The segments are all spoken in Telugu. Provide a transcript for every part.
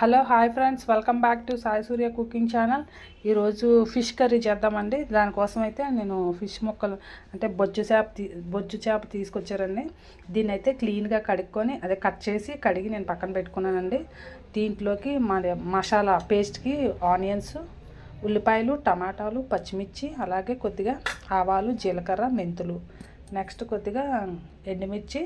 Hello hi friends. Welcome back to Sai Surya cooking channel. ఈరోజు ఫిష్ కర్రీ చేద్దామండి. దానికోసం అయితే నేను ఫిష్ ముక్కలు అంటే బొజ్జు చేప తీ బొజ్జు చేప తీసుకొచ్చారండి. దీన్ని అయితే క్లీన్గా కడుక్కొని అదే కట్ చేసి కడిగి నేను పక్కన పెట్టుకున్నానండి. దీంట్లోకి మన మసాలా పేస్ట్కి ఆనియన్స్ ఉల్లిపాయలు టమాటాలు పచ్చిమిర్చి అలాగే కొద్దిగా ఆవాలు జీలకర్ర మెంతులు. నెక్స్ట్ కొద్దిగా ఎండుమిర్చి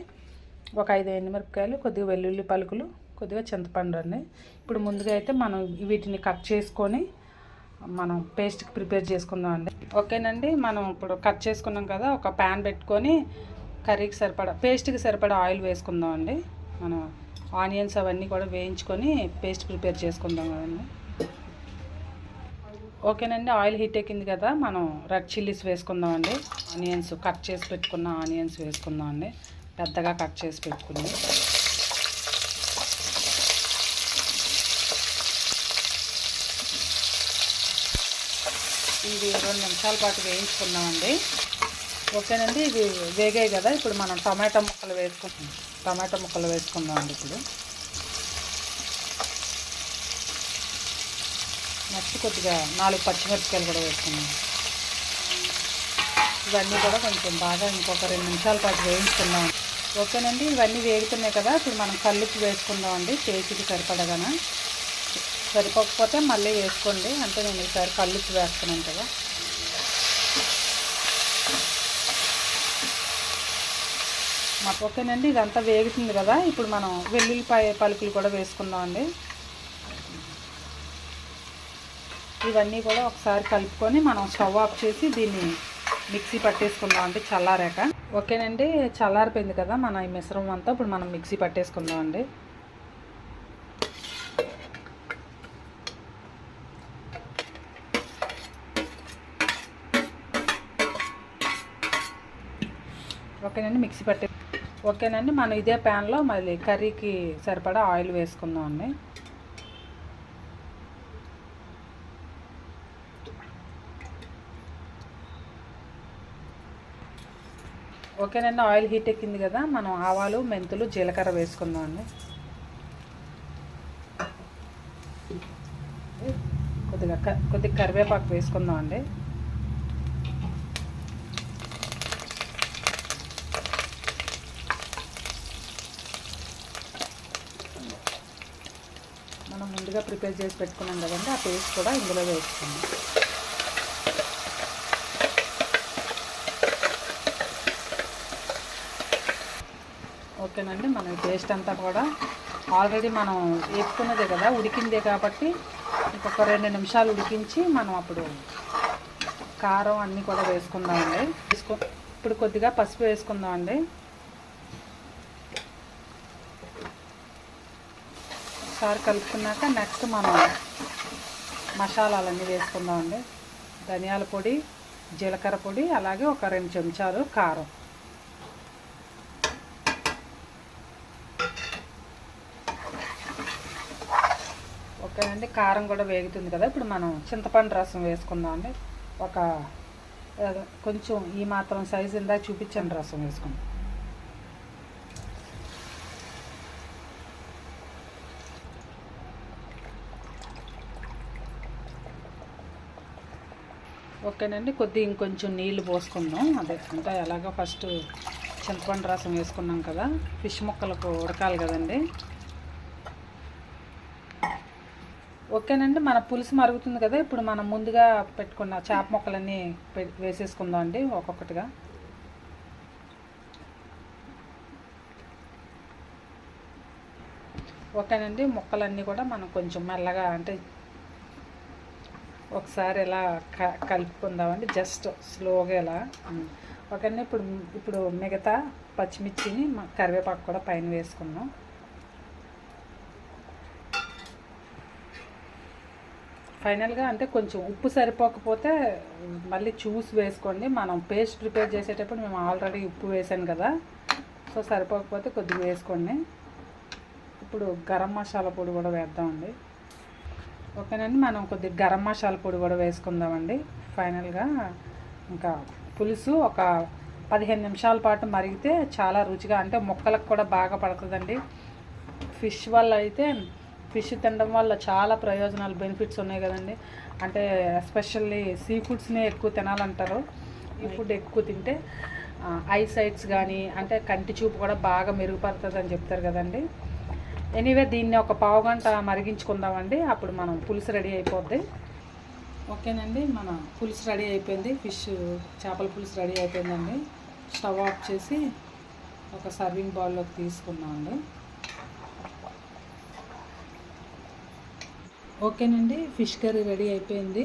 ఒక ఐదు ఎండుమిరపకాయలు కొద్దిగా వెల్లుల్లి పలుకులు కొద్దిగా చింతపండు అండి. ఇప్పుడు ముందుగా అయితే మనం వీటిని కట్ చేసుకొని మనం పేస్ట్కి ప్రిపేర్ చేసుకుందాం అండి ఓకేనండి మనం ఇప్పుడు కట్ చేసుకున్నాం కదా ఒక ప్యాన్ పెట్టుకొని కర్రీకి సరిపడా పేస్ట్కి సరిపడా ఆయిల్ వేసుకుందాం అండి మనం ఆనియన్స్ అవన్నీ కూడా వేయించుకొని పేస్ట్ ప్రిపేర్ చేసుకుందాం కదండి. ఓకేనండి ఆయిల్ హీట్ ఎక్కింది కదా మనం రెడ్ చిల్లీస్ వేసుకుందాం అండి ఆనియన్స్ కట్ చేసి పెట్టుకున్న ఆనియన్స్ వేసుకుందాం అండి పెద్దగా కట్ చేసి పెట్టుకుని. ఇది రెండు నిమిషాల పాటు వేయించుకున్నామండి ఓకేనండి? ఇది వేగాయి కదా? ఇప్పుడు మనం టమాటా ముక్కలు వేసుకుంటాం టమాటా ముక్కలు వేసుకుందామండి ఇప్పుడు. నెక్స్ట్ కొద్దిగా నాలుగు పచ్చిమిరపకాయలు కూడా వేసుకున్నాం ఇవన్నీ కూడా కొంచెం బాగా ఇంకొక రెండు నిమిషాల పాటు వేయించుకుందాం. ఓకేనండి? ఇవన్నీ వేగుతున్నాయి కదా? ఇప్పుడు మనం కల్లుపు వేసుకుందాం అండి చేతికి సరిపడగానే. సరిపోకపోతే మళ్ళీ వేసుకోండి. అంటే నేను ఈసారి కల్లుపు వేస్తున్నాను కదా. మాకు ఓకేనండి? ఇదంతా వేగుతుంది కదా. ఇప్పుడు మనం వెల్లుల్లిపాయ పలుకులు కూడా వేసుకుందాం అండి. ఇవన్నీ కూడా ఒకసారి కలుపుకొని మనం స్టవ్ ఆఫ్ చేసి దీన్ని మిక్సీ పట్టేసుకుందామండి చల్లారాక. ఓకేనండి? చల్లారిపోయింది కదా మన ఈ మిశ్రమం అంతా. ఇప్పుడు మనం మిక్సీ పట్టేసుకుందాం ఓకేనండి మిక్సీ పట్టే ఓకేనండి మనం ఇదే ప్యాన్లో మళ్ళీ కర్రీకి సరిపడా ఆయిల్ వేసుకుందాం అండి. ఓకేనండి ఆయిల్ హీట్ ఎక్కింది కదా మనం ఆవాలు మెంతులు జీలకర్ర వేసుకుందాం అండి. కొద్దిగా క- కొద్దిగా కరివేపాకు వేసుకుందాం అండి. మనం ముందుగా ప్రిపేర్ చేసి పెట్టుకున్నాం కదండి ఆ పేస్ట్ కూడా ఇందులో వేసుకున్నాం ఓకేనండి మన పేస్ట్ అంతా కూడా ఆల్రెడీ మనం వేసుకున్నదే కదా ఉడికిందే కాబట్టి ఇంకొక రెండు నిమిషాలు ఉడికించి మనం అప్పుడు కారం అన్నీ కూడా వేసుకుందామండి. వేసుకో ఇప్పుడు కొద్దిగా పసుపు వేసుకుందామండి. ఒకసారి కలుపుకున్నాక నెక్స్ట్ మనం మసాలాలన్నీ వేసుకుందామండి. ధనియాల పొడి జీలకర్ర పొడి అలాగే ఒక రెండు చెంచాలు కారం. ఓకేనండి కారం కూడా వేగుతుంది కదా. ఇప్పుడు మనం చింతపండు రసం వేసుకుందామండి. ఒక కొంచెం ఈ మాత్రం సైజు ఇందా చూపించండి రసం వేసుకుందాం. ఓకేనండి కొద్ది ఇంకొంచెం నీళ్ళు పోసుకుందాం. అదే అంటే ఎలాగో ఫస్ట్ చింతపండు రసం వేసుకున్నాం కదా ఫిష్ ముక్కలకు ఉడకాలి కదండి. ఓకేనండి మన పులుసు మరుగుతుంది కదా ఇప్పుడు మనం ముందుగా పెట్టుకున్న చేప ముక్కలన్నీ వేసేసుకుందాం అండి ఒక్కొక్కటిగా. ఓకేనండి ముక్కలన్నీ కూడా మనం కొంచెం మెల్లగా అంటే ఒకసారి ఇలా క కలుపుకుందామండి జస్ట్ స్లోగా ఇలా ఉమ్. ఇప్పుడు ఇప్పుడు మిగతా పచ్చిమిర్చిని కరివేపాకు కూడా పైన వేసుకున్నాం ఫైనల్గా అంటే కొంచెం ఉప్పు సరిపోకపోతే మళ్ళీ చూసి వేసుకోండి. మనం పేస్ట్ ప్రిపేర్ చేసేటప్పుడు మేము ఆల్రెడీ ఉప్పు వేసాను కదా సో సరిపోకపోతే కొద్దిగా వేసుకోండి. ఇప్పుడు గరం మసాలా పొడి కూడా వేద్దామండి. ఓకేనండి మనం కొద్దిగా గరం మసాలా పొడి కూడా వేసుకుందామండి. ఫైనల్గా ఇంకా పులుసు ఒక పదిహేను నిమిషాల పాటు మరిగితే చాలా రుచిగా అంటే మొక్కలకు కూడా బాగా పడుతుందండి. ఫిష్ వల్ల అయితే ఫిష్ తినడం వల్ల చాలా ప్రయోజనాలు బెనిఫిట్స్ ఉన్నాయి కదండి. అంటే ఎస్పెషల్లీ సీ ఫుడ్స్నే ఎక్కువ తినాలంటారు. ఈ ఫుడ్ ఎక్కువ తింటే ఐ సైట్స్ కానీ అంటే కంటి చూపు కూడా బాగా మెరుగుపడుతుంది అని చెప్తారు కదండి. ఎనీవే దీన్ని ఒక పావు గంట మరిగించుకుందామండి. అప్పుడు మనం పులుసు రెడీ అయిపోద్ది. ఓకేనండి మన పులుసు రెడీ అయిపోయింది. ఫిష్ చేపల పులుసు రెడీ అయిపోయిందండి. స్టవ్ ఆఫ్ చేసి ఒక సర్వింగ్ బౌల్లోకి తీసుకున్నామండి ఓకేనండి ఫిష్ కర్రీ రెడీ అయిపోయింది.